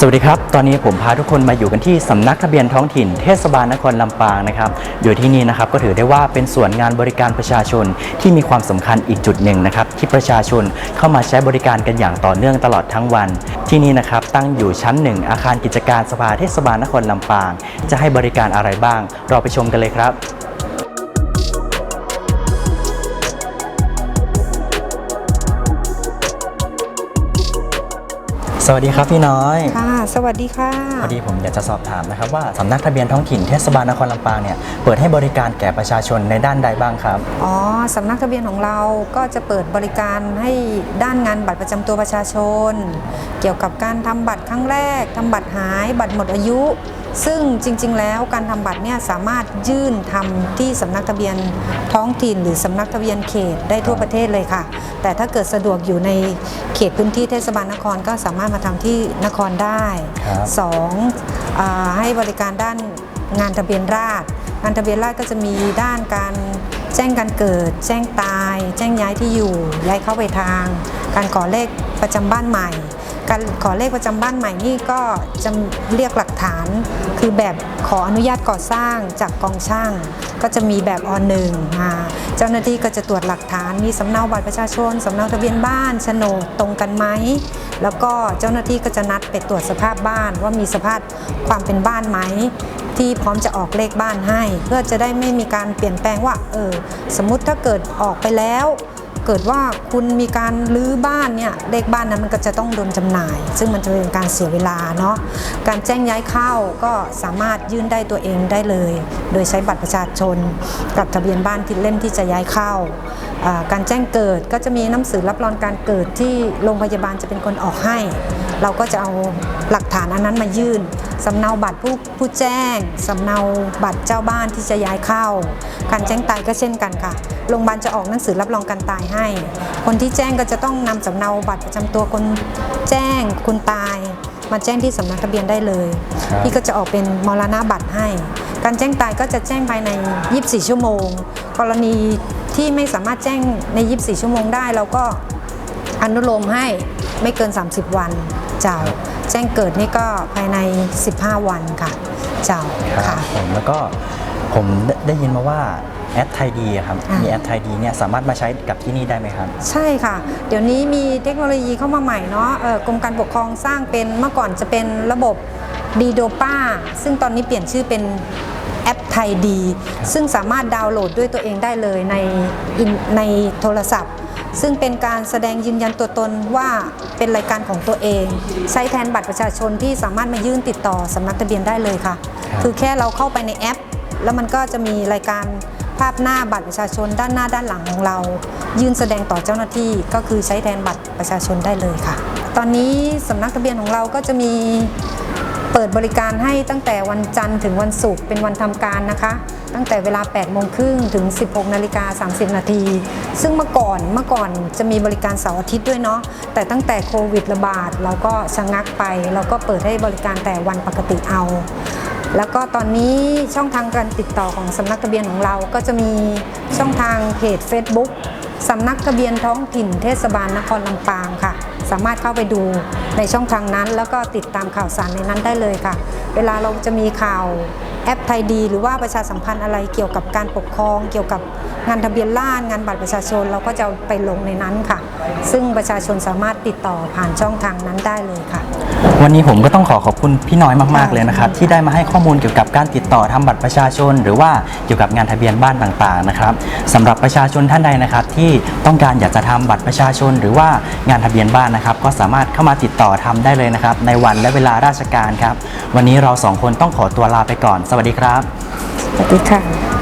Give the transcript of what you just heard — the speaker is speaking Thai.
สวัสดีครับ ตอนนี้ผมพาทุกคนมาอยู่กันที่สำนักทะเบียนท้องถิ่นเทศบาลนครลำปางนะครับ อยู่ที่นี่นะครับก็ถือได้ว่าเป็นส่วนงานบริการประชาชนที่มีความสำคัญอีกจุดหนึ่งนะครับที่ประชาชนเข้ามาใช้บริการกันอย่างต่อเนื่องตลอดทั้งวัน ที่นี่นะครับตั้งอยู่ชั้นหนึ่งอาคารกิจการสภาเทศบาลนครลำปาง จะให้บริการอะไรบ้าง เราไปชมกันเลยครับ สวัสดีครับพี่น้อย ค่ะ สวัสดีค่ะ พอดีผมอยากจะสอบถามนะครับว่าสำนักทะเบียนท้องถิ่นเทศบาลนครลำปางเนี่ยเปิดให้บริการแก่ประชาชนในด้านใดบ้างครับ อ๋อ สำนักทะเบียนของเราก็จะเปิดบริการให้ด้านงานบัตรประจำตัวประชาชน เกี่ยวกับการทำบัตรครั้งแรกทำบัตรหาย บัตรหมดอายุ ซึ่งจริงๆ แล้วการทำบัตรเนี่ยสามารถยื่นทำที่สำนักทะเบียนท้องถิ่น หรือสำนักทะเบียนเขตได้ทั่วประเทศเลยค่ะ แต่ถ้าเกิดสะดวกอยู่ในเขตพื้นที่เทศบาลนครก็สามารถมาทำที่นครได้ครับสองอาให้บริการด้านงานทะเบียนราษฎร์งานทะเบียนราษฎร์ก็จะมีด้านการแจ้งการเกิด แจ้งตาย แจ้งย้ายที่อยู่ ย้ายเข้าไปทาง การขอเลขประจำบ้านใหม่ การขอเลขประจำบ้านใหม่นี่ก็จะเรียกหลักฐาน คือแบบขออนุญาตก่อสร้างจากกองช่าง ก็จะมีแบบอหนึ่งเจ้าหน้าที่ก็จะตรวจหลักฐานมีสำเนาบัตรประชาชนสำเนาทะเบียนบ้านโฉนดตรงกันไหมแล้วก็เจ้าหน้าที่ก็จะนัดไปตรวจสภาพบ้าน ว่ามีสภาพความเป็นบ้านไหมที่พร้อมจะออกเลขบ้านให้ เพื่อจะได้ไม่มีการเปลี่ยนแปลงว่าเออสมมติถ้าเกิดออกไปแล้ว เกิดว่าคุณมีการรื้อบ้านเนี่ยเลขบ้านนั้นมันก็จะต้องโดนจำหน่าย ซึ่งมันจะเป็นการเสียเวลาเนาะการแจ้งย้ายเข้าก็สามารถยื่นได้ตัวเองได้เลย โดยใช้บัตรประชาชน กับทะเบียนบ้านที่เล่มที่จะย้ายเข้า การแจ้งเกิดก็จะมีหนังสือรับรองการเกิดที่โรงพยาบาลจะเป็นคนออกให้ เราก็จะเอาหลักฐานอันนั้นมายื่นสำเนาบัตรผู้ผู้แจ้งสำเนาบัตรเจ้าบ้านที่จะย้ายเข้า การแจ้งตายก็เช่นกันค่ะโรงพยาบาลจะออกหนังสือรับรองการตายให้คนที่แจ้งก็จะต้องนำสำเนาบัตรประจำตัวคนแจ้งคนตาย มาแจ้งที่สำนักทะเบียนได้เลยครับ พี่ก็จะออกเป็นมรณบัตรให้ การแจ้งตายก็จะแจ้งภายใน 24 ชั่วโมง กรณีที่ไม่สามารถแจ้งใน 24 ชั่วโมงได้เราก็อนุโลมให้ไม่เกิน 30 วันเจ้า แจ้งเกิดนี่ก็ภายใน 15 วันค่ะ เจ้าครัค่ะบผมแล้วก็ผมได้ได้ยินมาว่า แอดไทยดีครับ อ่ามี มีแอดไทยดีเนี่ยสามารถมาใช้กับที่นี่ได้ไหมครับ ใช่ค่ะ เดี๋ยวนี้มีเทคโนโลยีเข้ามาใหม่เนาะเอ่อกรมการปกครองสร้างเป็นเมื่อก่อนจะเป็นระบบดีโดป้าซึ่งตอนนี้เปลี่ยนชื่อเป็นแอปไทยดี ซึ่งสามารถดาวน์โหลดด้วยตัวเองได้เลยในอินในโทรศัพท์ ซึ่งเป็นการแสดงยืนยันตัวตนว่าเป็นรายการของตัวเอง ใช้แทนบัตรประชาชนที่สามารถมายื่นติดต่อสำนักทะเบียนได้เลยค่ะ ครับ คือแค่เราเข้าไปในแอป แล้วมันก็จะมีรายการ ภาพหน้าบัตรประชาชนด้านหน้าด้านหลังของเรา ยื่นแสดงต่อเจ้าหน้าที่ก็คือใช้แทนบัตรประชาชนได้เลยค่ะ ตอนนี้สำนักทะเบียนของเราก็จะมีเปิดบริการให้ตั้งแต่วันจันทร์ถึงวันศุกร์เป็นวันทำการนะคะ ตั้งแต่เวลา 8 โมงครึ่งถึง 16 นาฬิกา 30 นาที ซึ่งเมื่อก่อนเมื่อก่อนจะมีบริการเสาร์อาทิตย์ด้วยเนาะแต่ตั้งแต่โควิดระบาด เราก็ชะงักไป เราก็เปิดให้บริการแต่วันปกติเอา แล้วก็ตอนนี้ช่องทางการติดต่อของสำนักทะเบียนของเราก็จะมีช่องทางเพจ Facebook สำนักทะเบียนท้องถิ่นเทศบาลนครลำปางค่ะ สามารถเข้าไปดูในช่องทางนั้น แล้วก็ติดตามข่าวสารในนั้นได้เลยค่ะ เวลาเราจะมีข่าวแอปไทยดี หรือว่าประชาสัมพันธ์อะไรเกี่ยวกับการปกครอง เกี่ยวกับงานทะเบียนราษงานบัตรประชาชนเราก็จะไปลงในนั้นค่ะ ซึ่งประชาชนสามารถติดต่อผ่านช่องทางนั้นได้เลยค่ะ วันนี้ผมก็ต้องขอขอบคุณพี่น้อยมากๆเลยนะครับ ที่ได้มาให้ข้อมูลเกี่ยวกับการติดต่อทำบัตรประชาชน หรือว่าเกี่ยวกับงานทะเบียนบ้านต่างๆนะครับสำหรับประชาชนท่านใดนะครับ ที่ต้องการอยากจะทำบัตรประชาชน หรือว่างานทะเบียนบ้านนะครับ ก็สามารถเข้ามาติดต่อทำได้เลยนะครับ ในวันและเวลาราชการครับ วันนี้เราสองคนต้องขอตัวลาไปก่อน สวัสดีครับ สวัสดีค่ะ